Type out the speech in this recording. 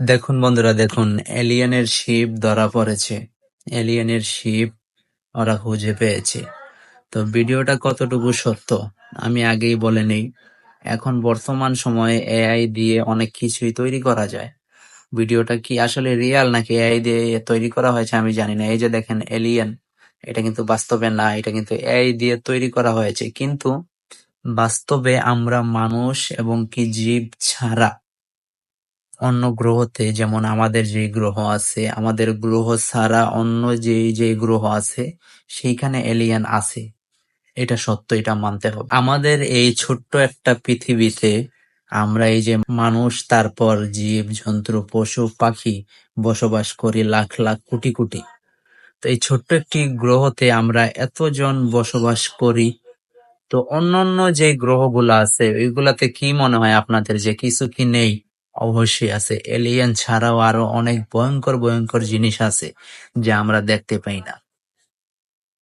দেখুন বন্ধুরা, দেখুন এলিয়েনের শিপ ধরা পড়েছে। এলিয়েনের শিপ ওরা খুঁজে পেয়েছে। তো ভিডিওটা কতটুকু সত্য, আমি আগেই বলে নেই। এখন বর্তমান সময়ে এআই দিয়ে অনেক কিছুই তৈরি করা যায়। ভিডিওটা কি আসলে রিয়াল নাকি এআই দিয়ে তৈরি করা হয়েছে আমি জানি না। এই যে দেখেন এলিয়েন এটা কিন্তু বাস্তবে না, এটা কিন্তু এআই দিয়ে তৈরি করা হয়েছে। কিন্তু বাস্তবে আমরা মানুষ এবং কি জীব ছাড়া অন্য গ্রহতে, যেমন আমাদের যে গ্রহ আছে, আমাদের গ্রহ ছাড়া অন্য যে যে গ্রহ আছে, সেইখানে এলিয়েন আছে। এটা সত্য, এটা মানতে হবে। আমাদের এই ছোট্ট একটা পৃথিবীতে আমরা এই যে মানুষ, তারপর জীব, জন্তু, পশু, পাখি বসবাস করি লাখ লাখ, কোটি কোটি। তো এই ছোট্ট একটি গ্রহতে আমরা এতজন বসবাস করি। তো অন্যান্য যে গ্রহগুলো আছে, ওইগুলাতে কি মনে হয় আপনাদের যে কিছু কি নেই? অবশ্যই আছে। এলিয়েন ছাড়াও আরও অনেক ভয়ঙ্কর ভয়ঙ্কর জিনিস আছে, যা আমরা দেখতে পাই না।